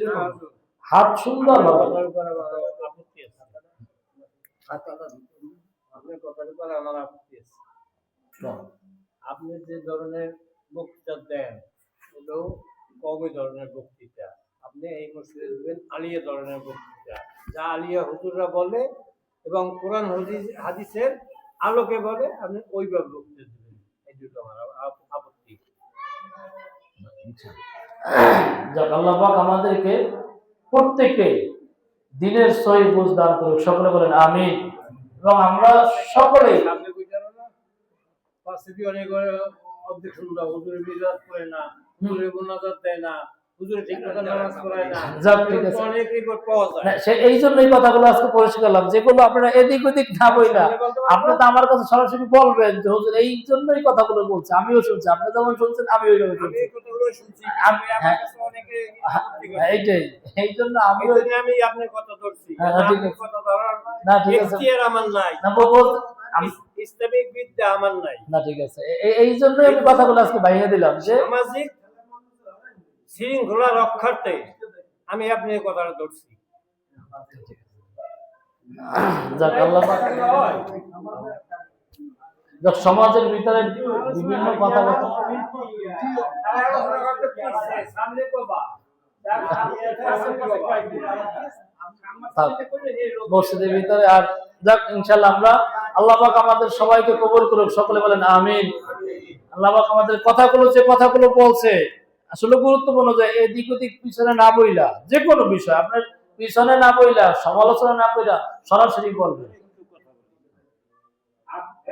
এরকম। হাত সুন্দর হবে। কথার উপর আমার আপত্তি আছে। আপনার কথার উপর আমার আপত্তি আছে। আপনি যে ধরনের বক্তৃতা দেন এটাও কমই ধরনের বক্তৃতা। আপনি এই মসজিদে দেবেন আলিয়া ধরনের বক্তৃতা। যা আলিয়া হুজুররা বলে এবং কোরআন হাদিস হাদিসের আলোকে বলে আপনি ওইভাবে বক্তৃতা দেবেন। এই দুটো আমার আপ- আপত্তি। যাক আল্লাহ পাক আমাদেরকে প্রত্যেককে দিনের সহি বুঝ দান করুক। সকলে বলেন আমিন। এবং আমরা সকলেই সামনে বুঝানো না পাশে দিয়ে অনেক অর্ধেক শুনবা হুজুরে বিজাত করে না হুজুরে মোনাজাত দেয় না হুজুরে ঠিক মতো নামাজ পড়ায় না। যাক, ঠিক আছে। অনেক রিপোর্ট পাওয়া যায়। না, সে এই জন্যই কথাগুলো আজকে পরিষ্কার করলাম। যেগুলো আপনারা এদিক ওদিক না বইলা আপনি তো আমার কাছে সরাসরি বলবেন যে হুজুর এই জন্যই কথাগুলো বলছে আমিও শুনছি। আপনি যেমন শুনছেন আমি ওইভাবে শুনছি হ্যাঁ। হ্যাঁ, এইটাই। এই জন্য আমি আপনার কথা ধরছি। হ্যাঁ, হ্যাঁ, ঠিক আপনার আছে। কথা ধরার না ঠিক আছে। আমার নাই। না বল- আমি ইস- ইসলামিক বিদ্যা আমার নাই। না ঠিক আছে। এ- এ- এই জন্যই আমি কথাগুলো আজকে বাইরে দিলাম যে সামাজিক শৃঙ্খলা রক্ষার্থে আমি আপনার কথাটা ধরছি। যাক আল্লাহ সমাজের ভিতরে বিভিন্ন কথা মসজিদের ভিতরে আর যাক ইনশাল্লাহ আমরা আল্লাহ পাক আমাদের সবাইকে কবুল করুক, সকলে বলেন আমিন। আল্লাহ পাক আমাদের কথাগুলো যে কথাগুলো বলছে, আসলে গুরুত্বপূর্ণ যে এদিক ওদিক পিছনে না বইলা, যে কোনো বিষয়, আপনার পিছনে না বইলা, সমালোচনা না বইলা সরাসরি বলবেন।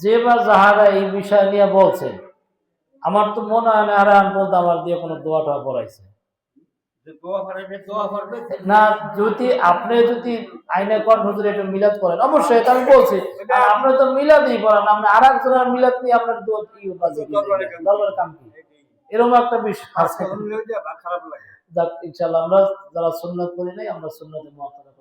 যে বা যাহারা এই বিষয় নিয়ে বলছে আমার তো মনে হয় না আর আন পর্যন্ত আমার দিয়ে কোনো দোয়া টোয়া পড়াইছে। করবে করবে না যদি আপনি যদি আইনে এটা মিলাদ করেন অবশ্যই আমি বলছি। আপনি তো মিলাদই করেন আপনি আর একজনের মিলাদ নিয়ে আপনার কি কাম। কি? এরকম একটা বিষয় আছে। যাক ইনশাআল্লাহ আমরা যারা সুন্নাত করি নাই আমরা সুন্নতে মুআক্কাদা